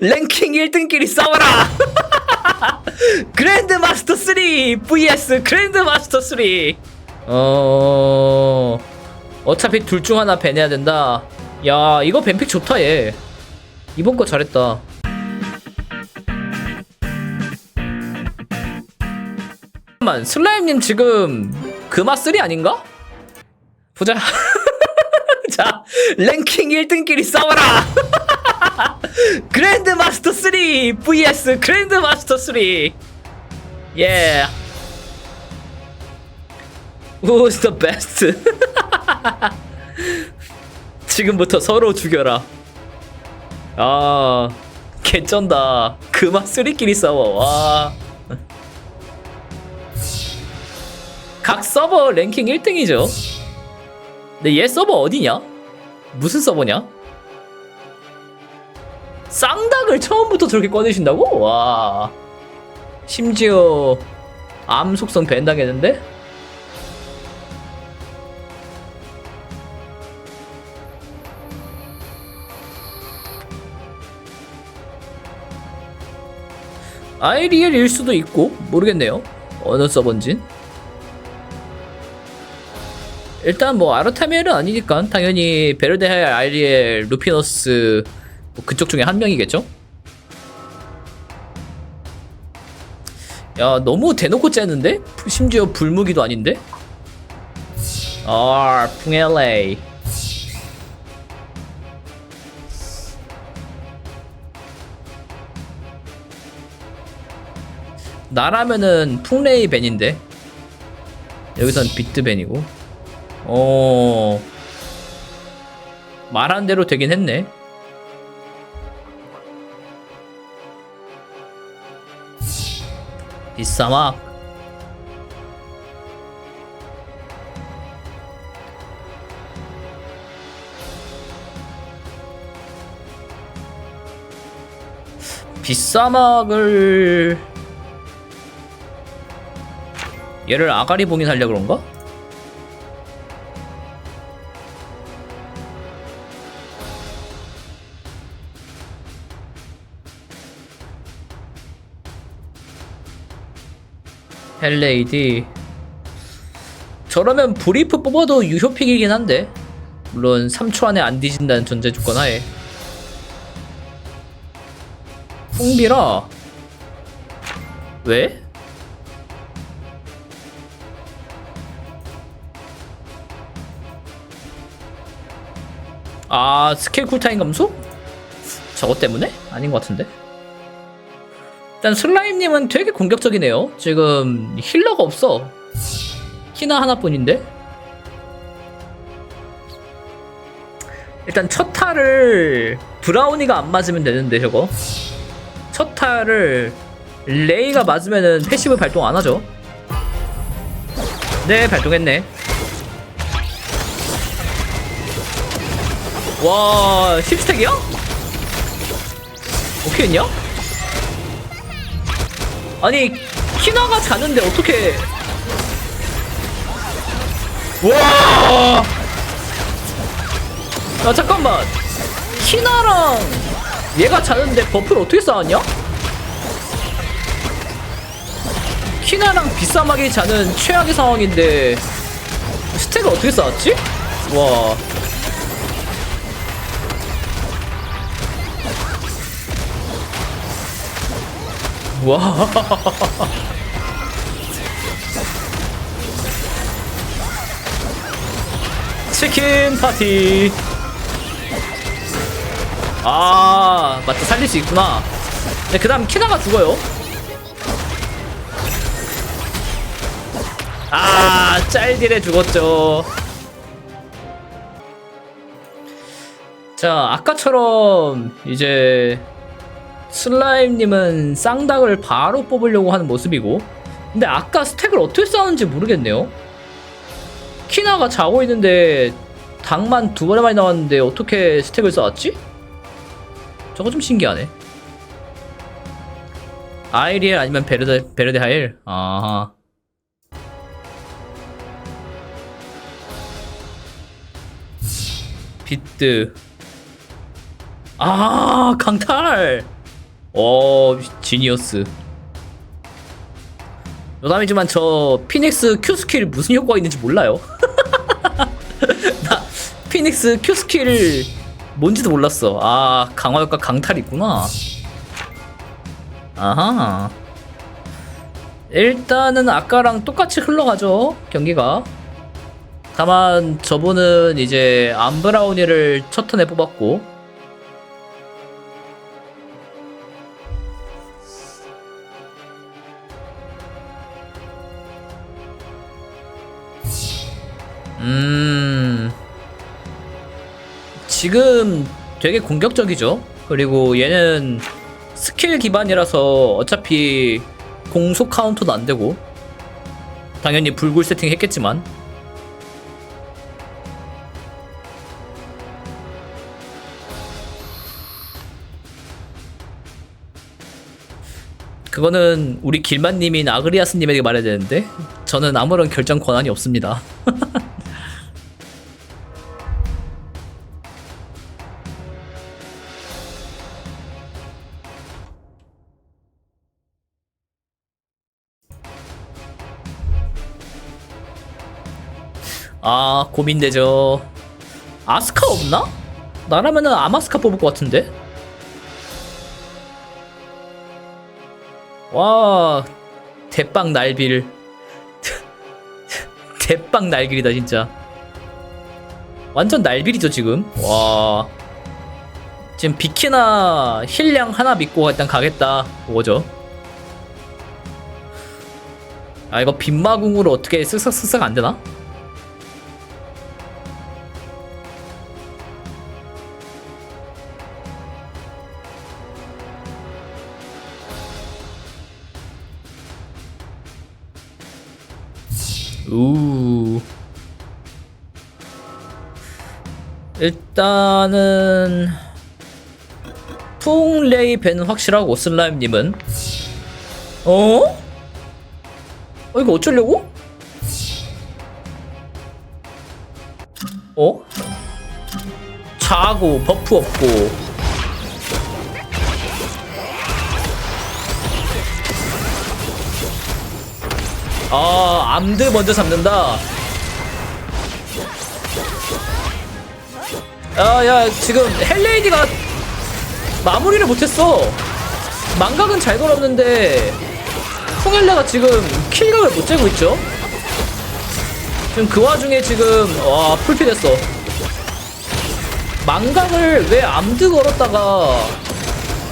랭킹 1등끼리 싸워라. 그랜드 마스터 3 vs 그랜드 마스터 3 어... 어차피 둘 중 하나 밴해야 된다. 야 이거 밴픽 좋다 얘. 이번 거 잘했다. 잠깐만 슬라임님 지금 금화 3 아닌가? 보자. 자 랭킹 1등끼리 싸워라 그랜드 마스터 3 vs 그랜드 마스터 3예 Who's the best? 지금부터 서로 죽여라 아 개쩐다 그마 3끼리 싸워 와. 각 서버 랭킹 1등이죠 근데 얘 서버 어디냐? 무슨 서버냐? 쌍닭을 처음부터 저렇게 꺼내신다고? 와 심지어 암 속성 밴 당했는데? 아이리엘일 수도 있고 모르겠네요 어느 서버인진 일단 뭐 아르타미엘은 아니니까 당연히 베르데하의 아이리엘 루피너스 뭐 그쪽 중에 한 명이겠죠? 야 너무 대놓고 째는데? 심지어 불무기도 아닌데? 아 풍엘레이 나라면은 풍레이 벤인데 여기선 비트 벤이고 어 말한 대로 되긴 했네 비싸막 비싸막을 얘를 아가리 봉인 하려 그런가? 헬레이디 저러면 브리프 뽑아도 유효픽이긴 한데 물론 3초 안에 안 뒤진다는 전제 조건 하에 풍비라 왜? 아 스킬 쿨타임 감소? 저것 때문에? 아닌 것 같은데 일단 슬라임님은 되게 공격적이네요. 지금 힐러가 없어. 키나 하나뿐인데? 일단 첫 타를 브라우니가 안 맞으면 되는데 저거. 첫 타를 레이가 맞으면은 패시브 발동 안 하죠. 네 발동했네. 와 10스택이야? 어떻게 했냐? 아니 키나가 자는데 어떻게 와! 아 잠깐만 키나랑 얘가 자는데 버프를 어떻게 쌓았냐? 키나랑 비싸하게 자는 최악의 상황인데 스택을 어떻게 쌓았지? 와 와. 치킨 파티. 아, 맞다. 살릴 수 있구나. 네, 그 다음 키나가 죽어요. 아, 짤딜에 죽었죠. 자, 아까처럼 이제 슬라임님은 쌍닭을 바로 뽑으려고 하는 모습이고 근데 아까 스택을 어떻게 쌓았는지 모르겠네요. 키나가 자고 있는데 닭만 두 많이 나왔는데 어떻게 스택을 쌓았지? 저거 좀 신기하네. 아이리엘 아니면 베르데, 베르데 하일? 아하. 비트 아 강탈 어 지니어스. 노담이지만 저 피닉스 Q 스킬 무슨 효과가 있는지 몰라요. 나 피닉스 Q 스킬 뭔지도 몰랐어. 아 강화 효과 강탈 있구나. 아하. 일단은 아까랑 똑같이 흘러가죠 경기가. 다만 저분은 이제 암브라우니를 첫 턴에 뽑았고 음. 지금 되게 공격적이죠? 그리고 얘는 스킬 기반이라서 어차피 공속 카운터도 안 되고 당연히 불굴 세팅 했겠지만. 그거는 우리 길만님인 아그리아스님에게 말해야 되는데 저는 아무런 결정 권한이 없습니다. 아 고민되죠. 아스카 없나? 나라면은 아마스카 뽑을 것 같은데. 와 대빵 날빌 대빵 날빌이다 진짜 완전 날빌이죠 지금 와 지금 비키나 힐량 하나 믿고 일단 가겠다 그거죠 아 이거 빈마궁으로 어떻게 쓱싹쓱싹 안되나? 우 일단은 풍레이 배는 확실하고 슬라임님은 어? 어 이거 어쩌려고? 어? 자고 버프 없고 아 암드 먼저 잡는다. 야야 지금 헬레이디가 마무리를 못했어. 망각은 잘 걸었는데 풍헬레가 지금 킬각을 못 재고 있죠? 지금 그 와중에 지금 와 풀피 됐어. 망각을 왜 암드 걸었다가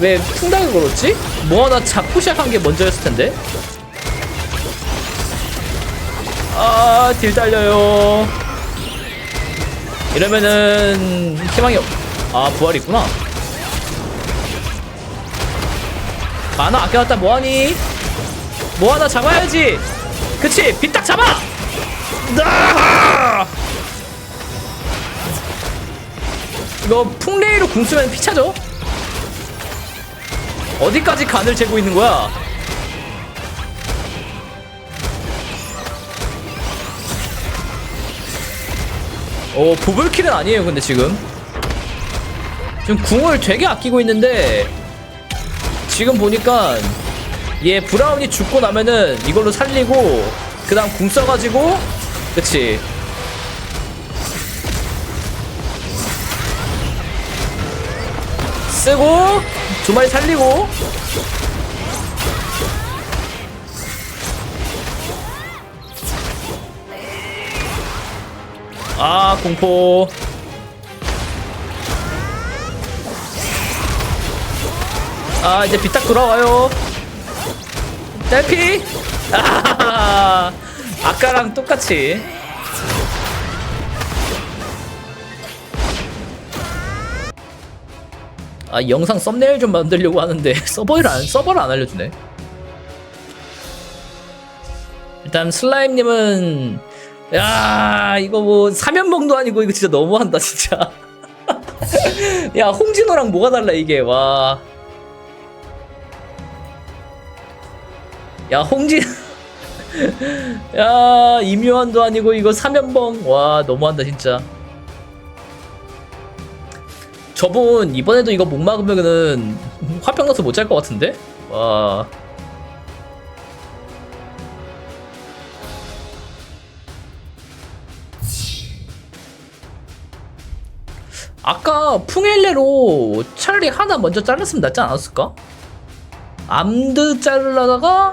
왜 풍닥을 걸었지? 뭐 하나 잡고 시작한 게 먼저였을 텐데 아, 딜 딸려요. 이러면은 희망이 없. 아, 부활이 있구나. 만화 아껴놨다 뭐하니? 뭐 하나 잡아야지. 그치, 빗딱 잡아. 나! 이거 풍레이로 궁 쓰면 피차죠? 어디까지 간을 재고 있는 거야? 어 보블킬은 아니에요 근데 지금. 지금 궁을 되게 아끼고 있는데 지금 보니까 얘 브라운이 죽고 나면은 이걸로 살리고 그 다음 궁 써가지고 그치. 쓰고 두 마리 살리고 아 공포. 아 이제 비딱 돌아와요. 셀피? 아 아까랑 똑같이. 아 영상 썸네일 좀 만들려고 하는데 서버를 안 서버를 안 알려주네. 일단 슬라임님은 야 이거 뭐 사면봉도 아니고 이거 진짜 너무한다 진짜. 야 홍진호랑 뭐가 달라 이게? 와. 야 홍진 야 임요한도 아니고 이거 사면봉. 와 너무한다 진짜. 저분 이번에도 이거 못 막으면은 화평 넣어서 못짤것 같은데? 와. 아까 풍엘레로 차라리 하나 먼저 잘랐으면 낫지 않았을까? 암드 자르려다가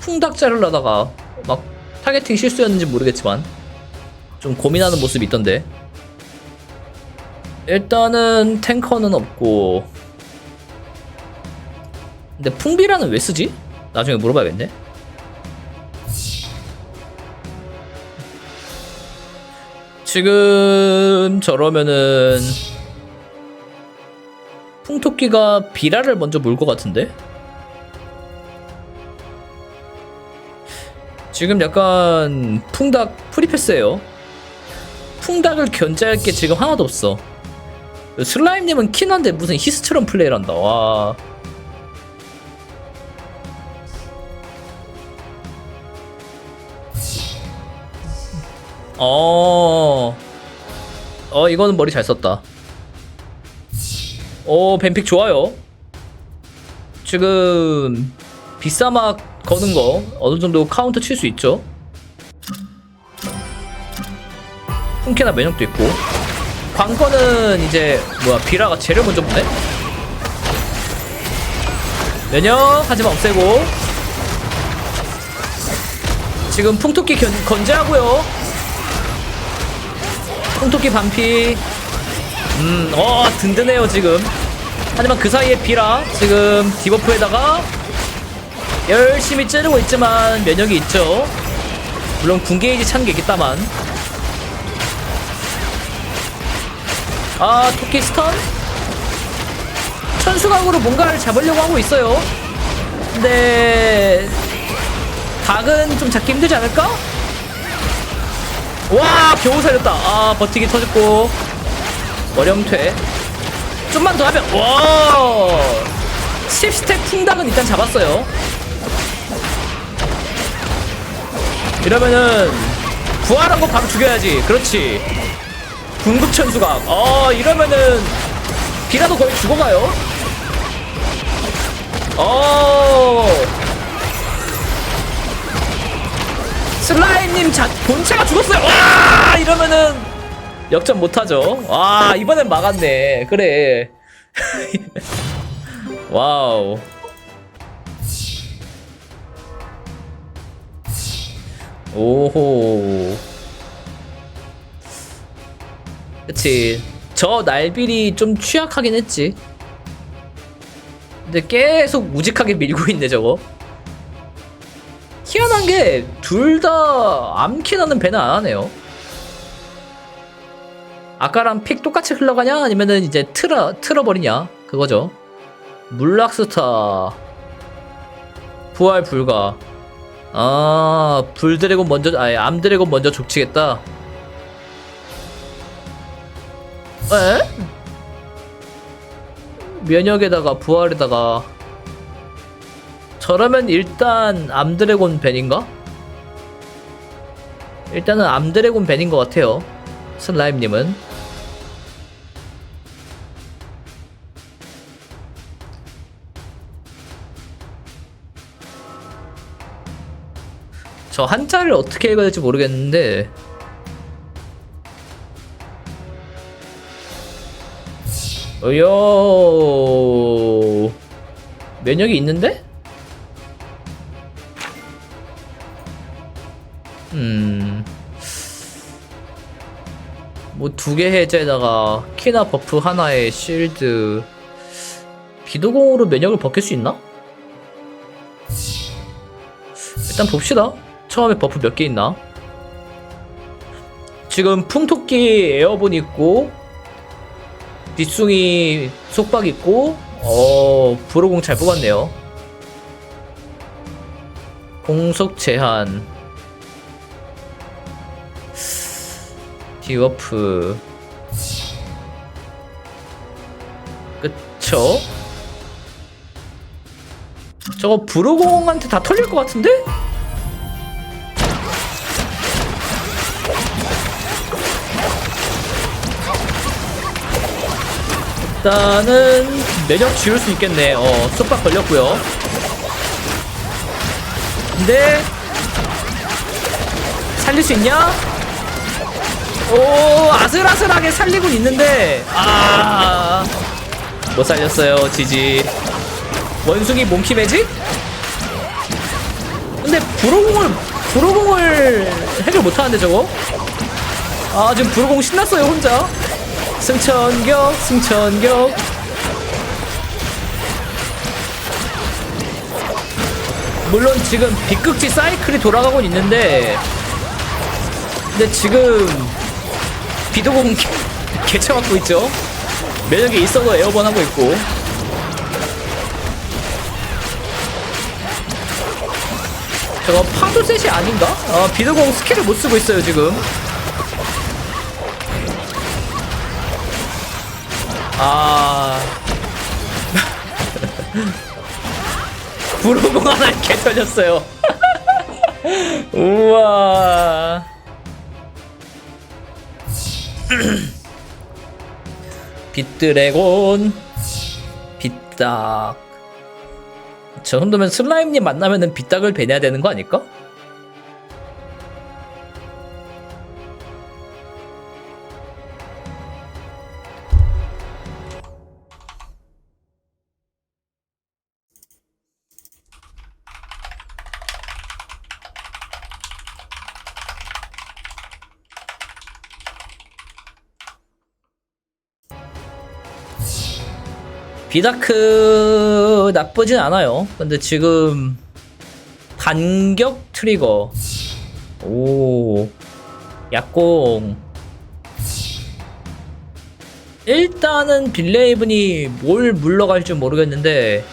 풍닭 자르려다가 막 타겟팅 실수였는지 모르겠지만 좀 고민하는 모습이 있던데 일단은 탱커는 없고 근데 풍비라는 왜 쓰지? 나중에 물어봐야겠네 지금 저러면은 풍토끼가 비라를 먼저 물 것 같은데? 지금 약간 풍닭 프리패스예요. 풍닭을 견제할 게 지금 하나도 없어. 슬라임님은 킨한데 무슨 히스처럼 플레이를 한다. 와 어, 어, 이거는 머리 잘 썼다. 오, 뱀픽 좋아요. 지금 비싸막 거는 거 어느 정도 카운터 칠 수 있죠. 풍캐나 면역도 있고. 광거는 이제 뭐야 비라가 쟤를 먼저 보네. 면역 하지만 없애고. 지금 풍토끼 견, 건재하고요. 풍토끼 반피. 음, 어 든든해요 지금. 하지만 그 사이에 비라 지금 디버프에다가 열심히 찌르고 있지만 면역이 있죠. 물론 군게이지 찬 게 있겠다만. 아 토끼 스턴? 천수각으로 뭔가를 잡으려고 하고 있어요. 근데 닭은 좀 잡기 힘들지 않을까? 와 겨우 살렸다. 아 버티기 터졌고. 어령퇴. 좀만 더 하면 와! 10스택 풍닭은 일단 잡았어요. 이러면은 부활한 거 바로 죽여야지. 그렇지. 궁극천수각 어 이러면은 비라도 거의 죽어가요. 어 슬라임님 자, 본체가 죽었어요. 와 이러면은 역전 못하죠. 와 이번엔 막았네. 그래. 와우. 오호. 그치. 저 날빌이 좀 취약하긴 했지. 근데 계속 우직하게 밀고 있네 저거. 희한한 게 둘 다 암키나는 배는 안 하네요. 아까랑 픽 똑같이 흘러가냐 아니면은 이제 틀어 틀어버리냐 그거죠. 물락스타 부활 불가. 아 불드래곤 먼저 아예 암드래곤 먼저 족치겠다. 에? 면역에다가 부활에다가 저러면 일단 암드래곤 벤인가? 일단은 암드래곤 벤인 것 같아요. 슬라임님은. 저 한자를 어떻게 읽어야 될지 모르겠는데 어여 면역이 있는데? 음. 뭐 두 개 해제에다가 키나 버프 하나에 실드 비도공으로 면역을 벗길 수 있나? 일단 봅시다. 처음에 버프 몇 개 있나? 지금 풍토끼 에어본 있고 뒷숭이 속박 있고 어 브로공 잘 뽑았네요. 공속 제한 디워프 그쵸? 저거 브로공한테 다 털릴 것 같은데? 일단은 내적 지울 수 있겠네. 어, 속박 걸렸고요. 근데 살릴 수 있냐? 오, 아슬아슬하게 살리곤 있는데 아, 못 살렸어요. 지지. 원숭이 몽키 매직? 근데 불호공을 불호공을 해결 못하는데 저거? 아 지금 불호공 신났어요 혼자. 승천격, 승천격. 물론 지금 비극지 사이클이 돌아가고 있는데 근데 지금 비도공 개- 개쳐맞고 있죠 매력이 있어도 에어번 하고 있고 저거 파도셋이 아닌가? 아 비도공 스킬을 못 쓰고 있어요 지금 아 불호공 하나 개 털렸어요. 우와. 빛드래곤 빛닭 저 정도면 슬라임님 만나면은 빛닭을 배내야 되는 거 아닐까? 비다크 나쁘진 않아요. 근데 지금 반격 트리거 오 약공 일단은 빌레이븐이 뭘 물러갈지 모르겠는데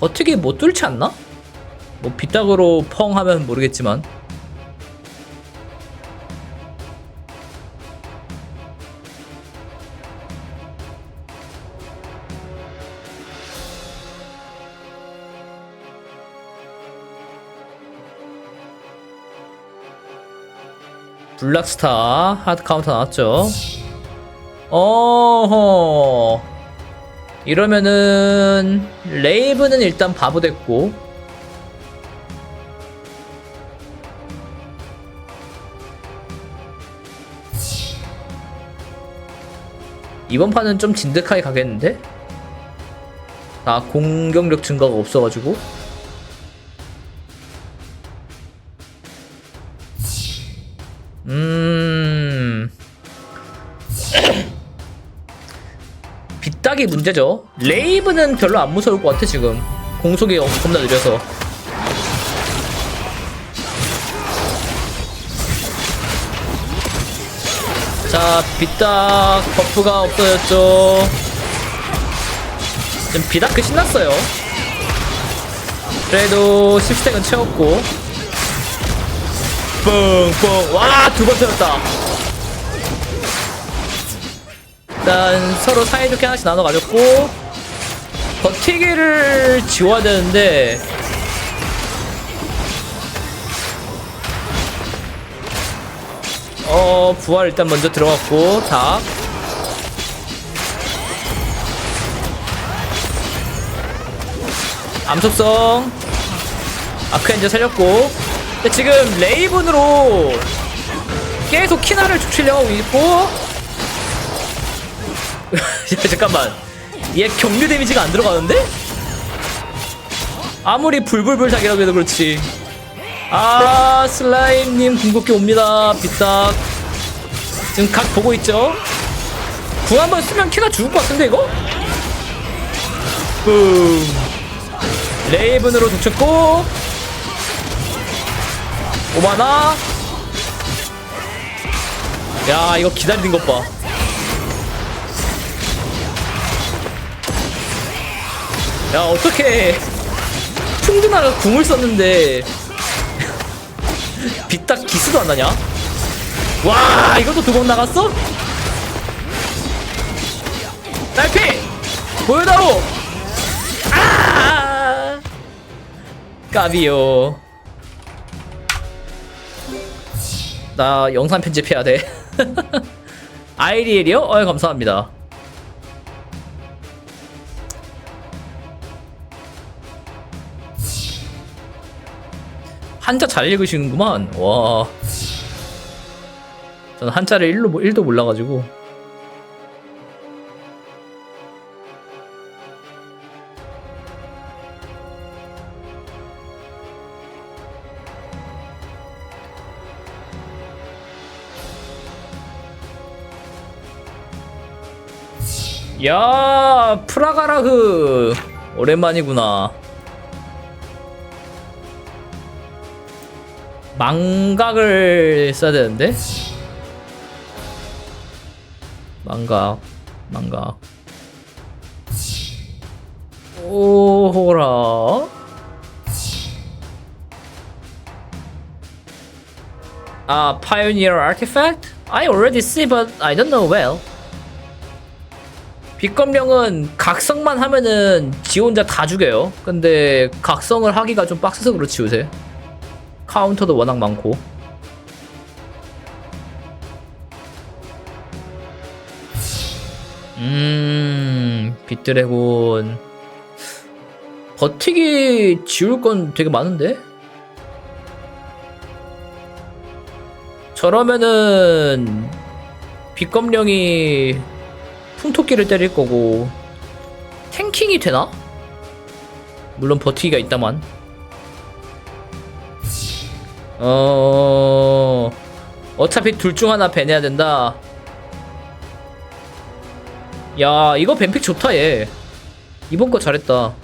어떻게 못 뚫지 않나? 뭐 비딱으로 펑 하면 모르겠지만 블락스타 하드 카운터 나왔죠. 어허. 이러면은 레이브는 일단 바보 됐고 이번 판은 좀 진득하게 가겠는데? 아 공격력 증가가 없어가지고 빗딱이 문제죠. 레이브는 별로 안 무서울 것 같아, 지금. 공속이 엄- 겁나 느려서. 자, 빗딱 버프가 없어졌죠. 지금 비다크 신났어요. 그래도 10스택은 채웠고. 뻥뻥 와두번 터졌다 일단 서로 사이좋게 하나씩 나눠 가졌고 버티기를 지워야 되는데 어 부활 일단 먼저 들어갔고 닭 암속성. 아크엔저 살렸고. 근데 지금 레이븐으로 계속 키나를 죽치려고 있고 야, 잠깐만. 얘 경류 데미지가 안 들어가는데? 아무리 불불불 자기라고 해도 그렇지. 아 슬라임님 궁극기 옵니다. 빗딱 지금 각 보고 있죠? 궁 한번 쓰면 키나 죽을 것 같은데 이거? 붐. 레이븐으로 독쳤고. 오마나. 야 이거 기다리는 것봐 야 어떻게 충분하가 궁을 썼는데. 빗딱 기스도 안 나냐? 와 이것도 두 번 나갔어? 딸피! 보여다오! 아! 까비요. 나 영상 편집해야 돼. 아이리엘이요? 어이 감사합니다 한자 잘 읽으시는구만. 와. 저는 한자를 1로, 1도 몰라가지고. 야, 프라가라흐. 오랜만이구나. 망각을 써야 되는데? 망각, 망각. 오호라. 아, Pioneer Artifact? I already see, but I don't know well. 빛검령은 각성만 하면은 지 혼자 다 죽여요. 근데 각성을 하기가 좀 빡세서 그렇지 요새. 카운터도 워낙 많고. 음, 빛드래곤. 버티기 지울 건 되게 많은데? 저러면은 빛검령이 풍토끼를 때릴 거고 탱킹이 되나? 물론 버티기가 있다만 어 어차피 둘 중 하나 배내야 된다 야 이거 뱀픽 좋다 얘 이번 거 잘했다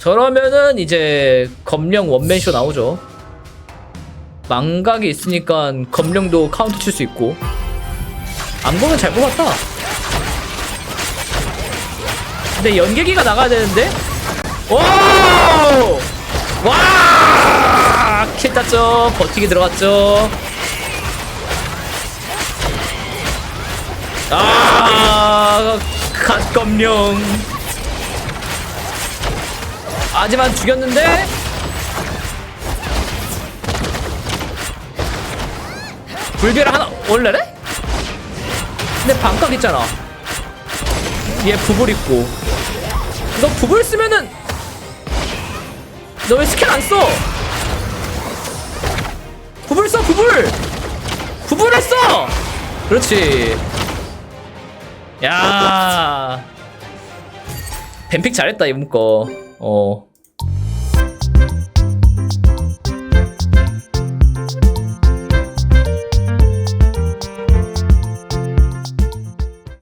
저러면은 이제 검령 원맨쇼 나오죠 망각이 있으니까 검령도 카운트 칠 수 있고 안 보면 잘 뽑았다. 근데 연계기가 나가야 되는데? 오! 와! 킬 땄죠. 버티기 들어갔죠. 아! 갓검령. 하지만 죽였는데? 불비를 하나 올래래? 근데 반각 있잖아. 얘 부불 있고. 너 부불 쓰면은 너 왜 스킬 안 써? 부불 써 부불. 부불했어. 그렇지. 야. 뱀픽 잘했다 이번 거. 어.